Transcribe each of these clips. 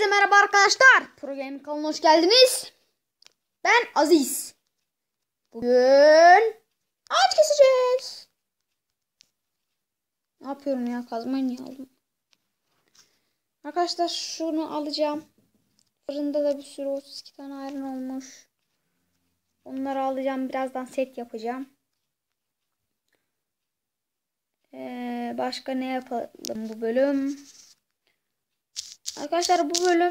Herkese merhaba arkadaşlar. Pro kanalına hoş geldiniz. Ben Aziz. Bugün ağaç keseceğiz. Ne yapıyorum ya? Kazmayı niye aldım? Arkadaşlar şunu alacağım. Fırında da bir sürü 32 tane ayran olmuş. Onları alacağım. Birazdan set yapacağım. Ee, başka ne yapalım bu bölüm? Arkadaşlar bu bölüm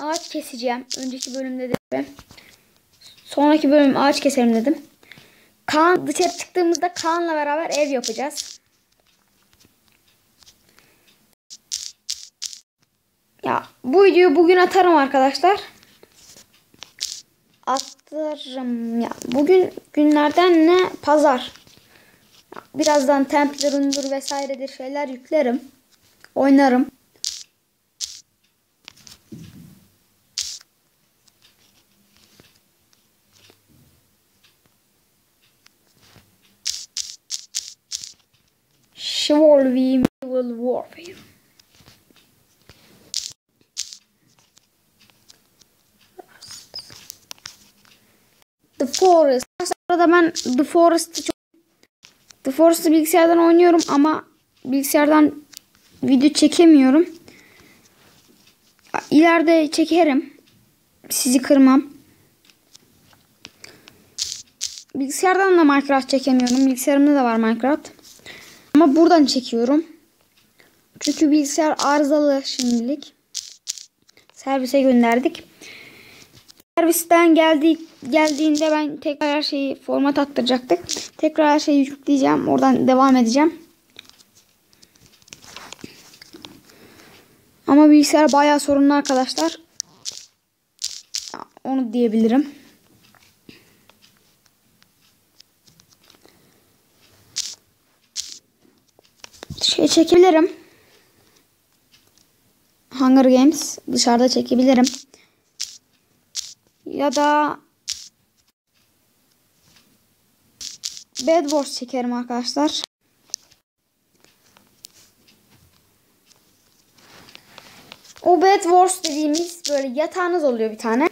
ağaç keseceğim. Önceki bölümde de sonraki bölüm ağaç keserim dedim. Kaan dışarı çıktığımızda Kaan'la beraber ev yapacağız. Ya bu videoyu bugün atarım arkadaşlar. Atarım ya. Bugün günlerden ne? Pazar. Birazdan Templar'ındır vesairedir şeyler yüklerim. Oynarım. Chivalry Medieval Warfare. The Forest. Sırada ben The Forest'ı çok The Forest'ı bilgisayardan oynuyorum ama bilgisayardan video çekemiyorum. İleride çekerim. Sizi kırmam. Bilgisayardan da Minecraft çekemiyorum. Bilgisayarımda da var Minecraft. Ama buradan çekiyorum. Çünkü bilgisayar arızalı şimdilik. Servise gönderdik. Servisten geldi, geldiğinde ben tekrar her şeyi format attıracaktık. Tekrar her şeyi yükleyeceğim. Oradan devam edeceğim. Ama bilgisayar bayağı sorunlu arkadaşlar. Onu diyebilirim. Şey çekebilirim. Hunger Games dışarıda çekebilirim. Ya da Bed Wars çekerim arkadaşlar. O Bed Wars dediğimiz böyle yatağınız oluyor bir tane.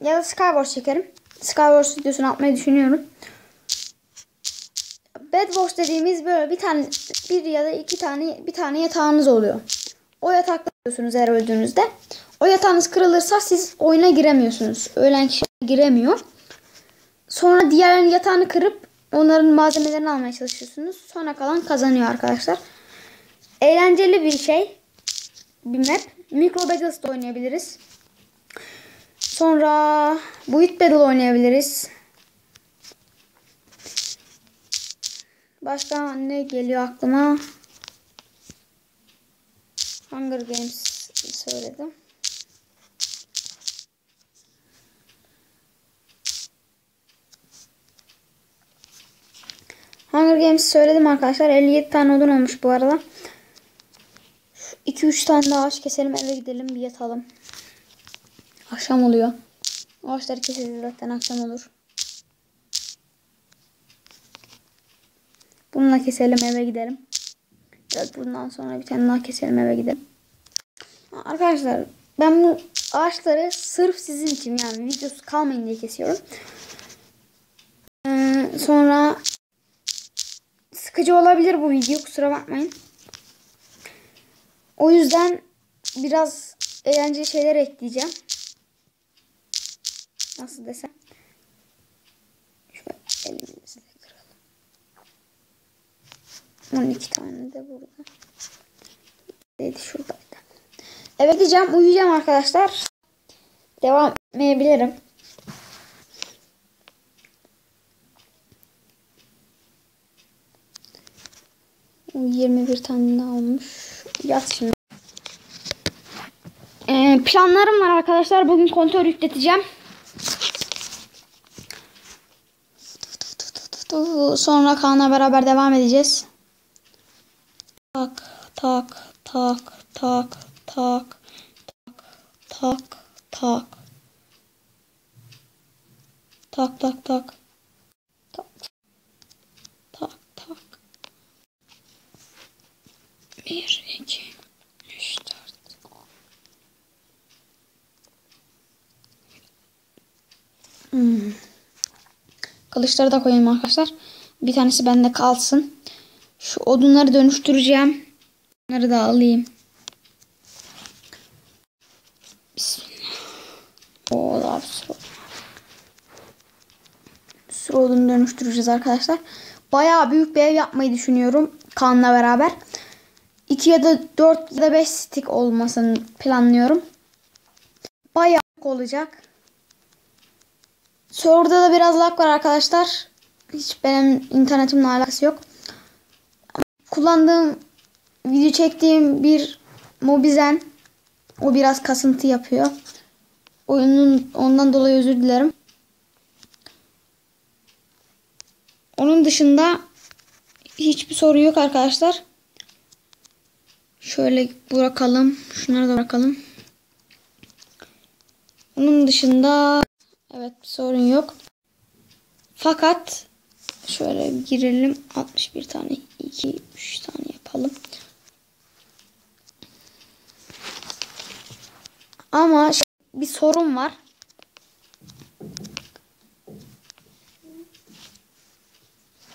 Ya da Skywars çekerim. Skywars videosunu atmayı düşünüyorum. Bedwars dediğimiz böyle bir tane bir ya da iki tane bir tane yatağınız oluyor. O yatakta oluyorsunuz eğer öldüğünüzde. O yatağınız kırılırsa siz oyuna giremiyorsunuz. Ölen kişi giremiyor. Sonra diğerlerinin yatağını kırıp onların malzemelerini almaya çalışıyorsunuz. Sonra kalan kazanıyor arkadaşlar. Eğlenceli bir şey. Bir map. Micro Battles'da oynayabiliriz. Sonra Buit Battle oynayabiliriz. Başka ne geliyor aklıma? Hunger Games söyledim. Hunger Games söyledim arkadaşlar. 57 tane odun olmuş bu arada. 2-3 tane daha ağaç keselim eve gidelim bir yatalım. Akşam oluyor. Ağaçları keseriz zaten akşam olur. Bununla keselim eve gidelim. Evet bundan sonra bir tane daha keselim eve gidelim. Arkadaşlar ben bu ağaçları sırf sizin için yani videosu kalmayın diye kesiyorum. Ee, sonra sıkıcı olabilir bu video kusura bakmayın. O yüzden biraz eğlenceli şeyler ekleyeceğim. Nasıl desem. 12 tane de burada. Dedi şuradaydı. Eve gideceğim uyuyacağım arkadaşlar. Devam edebilirim. Yirmi bir tane daha olmuş. Yat şimdi. Ee, planlarım var arkadaşlar. Bugün kontör yükleteceğim. Sonra Kaan'la beraber devam edeceğiz tak tak tak tak tak tak. Tak tak tak. Tak tak tak. Bir iki üç dört. Hmm. kılıçları da koyayım arkadaşlar. Bir tanesi bende kalsın. Şu odunları dönüştüreceğim. Bunları da alayım. Bismillah. Oo, daha bir dönüştüreceğiz arkadaşlar. Bayağı büyük bir ev yapmayı düşünüyorum. Kaan'la beraber. 2 ya da 4 ya da 5 stick olmasını planlıyorum. Bayağı olacak. Server'da da biraz lag var arkadaşlar. Hiç benim internetimle alakası yok. Kullandığım, video çektiğim bir Mobizen. O biraz kasıntı yapıyor. Oyunun ondan dolayı özür dilerim. Onun dışında hiçbir sorun yok arkadaşlar. Şöyle bırakalım. Şunları da bırakalım. Onun dışında evet sorun yok. Fakat şöyle girelim. 61 tane 2 3 tane yapalım. Ama bir sorun var.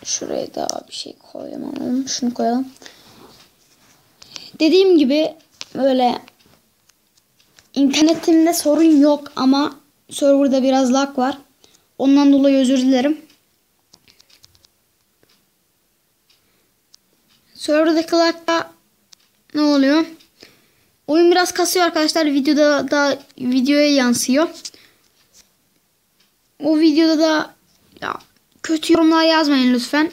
Şuraya da bir şey koyalım. Şunu koyalım. Dediğim gibi böyle internetimde sorun yok ama serverda biraz lag var. Ondan dolayı özür dilerim. Serverdaki lagda ne oluyor? Oyun biraz kasıyor arkadaşlar. Videoda da videoya yansıyor. O videoda da ya, kötü yorumlar yazmayın lütfen.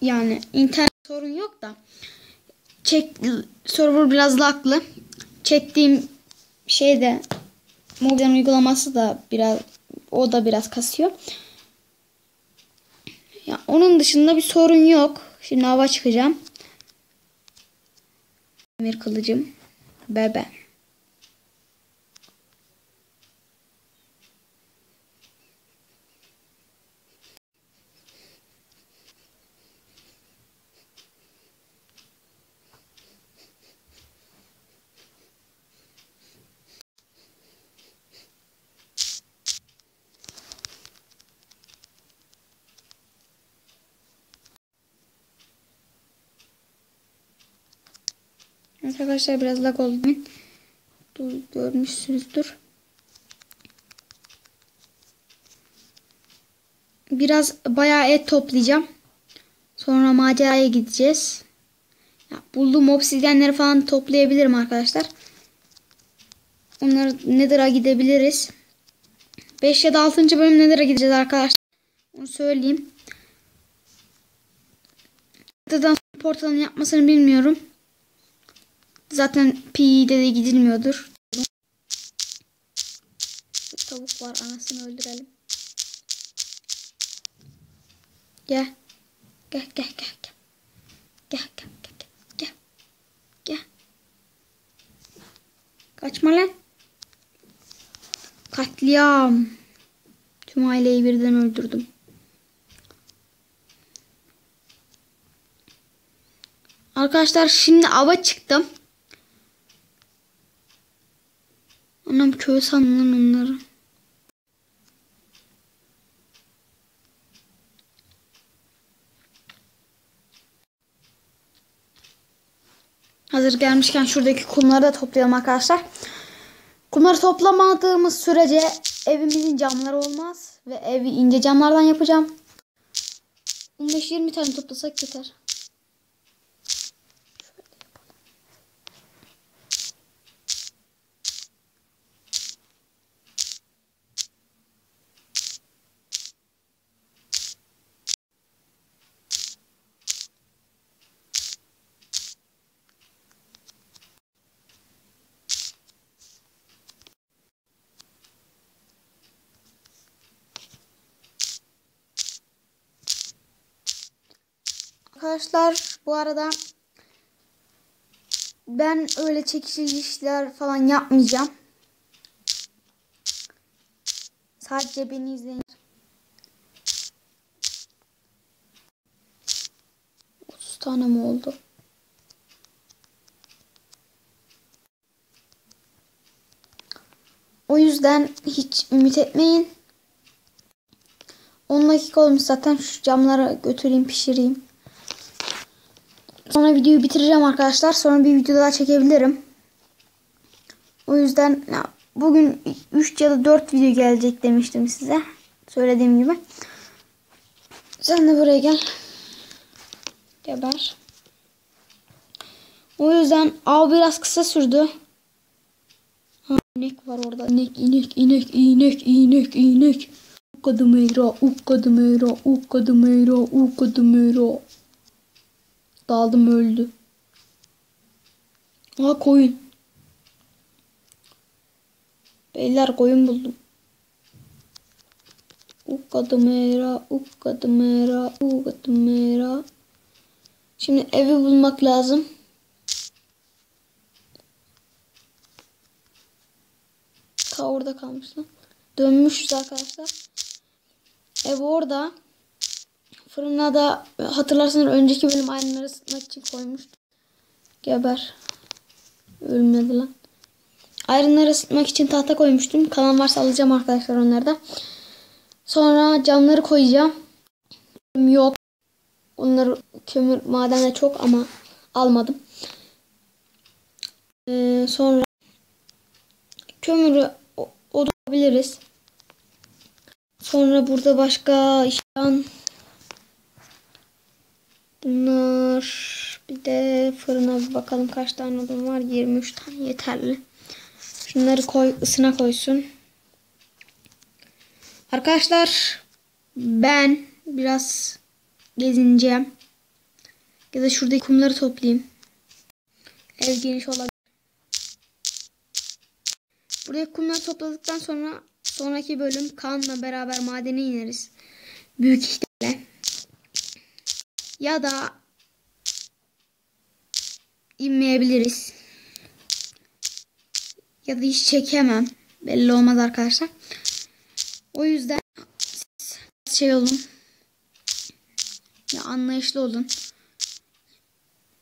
Yani internet sorun yok da çek server biraz laglı. Çektiğim şeyde mobil uygulaması da biraz o da biraz kasıyor. Ya onun dışında bir sorun yok. Şimdi hava çıkacağım. Demir kılıcım. Bebe. Evet arkadaşlar biraz lag oldu. Dur, görmüşsünüzdür. Biraz bayağı et toplayacağım. Sonra maceraya gideceğiz. Ya, bulduğum obsidyenleri falan toplayabilirim arkadaşlar. Onları Nether'a gidebiliriz. 5 ya da 6. bölüm Nether'a gideceğiz arkadaşlar. Onu söyleyeyim. Nether'dan portalın yapmasını bilmiyorum. Zaten P'de de gidilmiyordur. Tavuk var anasını öldürelim. Gel. Gel gel gel gel. Gel gel gel gel. Gel. Kaçma lan. Katliam. Tüm aileyi birden öldürdüm. Arkadaşlar şimdi ava çıktım. Anam köy sandım onları. Hazır gelmişken şuradaki kumları da toplayalım arkadaşlar. Kumları toplamadığımız sürece evimizin camları olmaz. Ve evi ince camlardan yapacağım. 15-20 tane toplasak yeter. Arkadaşlar bu arada ben öyle çekişli işler falan yapmayacağım. Sadece beni izleyin. 30 tane mi oldu? O yüzden hiç ümit etmeyin. 10 dakika olmuş zaten. Şu camları götüreyim pişireyim. Sonra videoyu bitireceğim arkadaşlar. Sonra bir video daha çekebilirim. O yüzden ya, bugün 3 ya da 4 video gelecek demiştim size. Söylediğim gibi. Sen de buraya gel. Geber. O yüzden av biraz kısa sürdü. Ha, inek var orada. İnek, inek, inek, inek, inek, inek. Ukadımeyra, ukadımeyra, ukadımeyra, ukadımeyra. Daldım öldü. Aa koyun. Beyler koyun buldum. Ukadımeyra, ukadımeyra, ukadımeyra. Şimdi evi bulmak lazım. Ta orada kalmış lan. Dönmüşüz arkadaşlar. Ev orada. Fırına da hatırlarsanız önceki bölüm ayranları ısıtmak için koymuştum. Geber. Ölmedi lan. Ayranları ısıtmak için tahta koymuştum. Kalan varsa alacağım arkadaşlar onları da. Sonra camları koyacağım. Yok. Onları kömür madende çok ama almadım. Ee, sonra kömürü odabiliriz. Sonra burada başka işten bunlar bir de fırına bir bakalım kaç tane odun var. 23 tane yeterli. Şunları koy ısına koysun. Arkadaşlar ben biraz gezineceğim. Ya da şuradaki kumları toplayayım. Ev geniş olabilir. Buraya kumları topladıktan sonra sonraki bölüm Kaan'la beraber madene ineriz. Büyük ihtimalle. Ya da inmeyebiliriz. Ya da hiç çekemem. Belli olmaz arkadaşlar. O yüzden şey olun. Ya anlayışlı olun.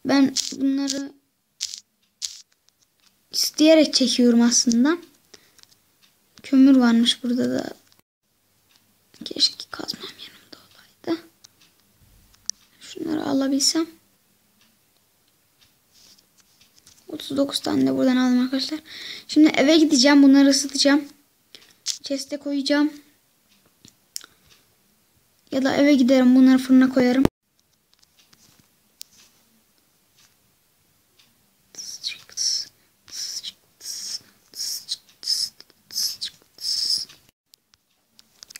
Ben bunları isteyerek çekiyorum aslında. Kömür varmış burada da. Keşke alabilsem. 39 tane de buradan aldım arkadaşlar. Şimdi eve gideceğim. Bunları ısıtacağım. Chest'e koyacağım. Ya da eve giderim. Bunları fırına koyarım.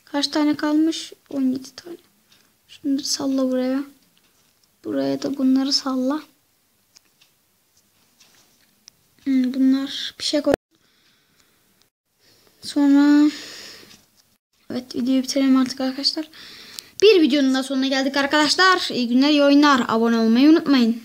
Kaç tane kalmış? 17 tane. Şimdi salla buraya. Buraya da bunları salla. Hmm, bunlar bir şey koy. Sonra evet videoyu bitirelim artık arkadaşlar. Bir videonun da sonuna geldik arkadaşlar. İyi günler, iyi oyunlar. Abone olmayı unutmayın.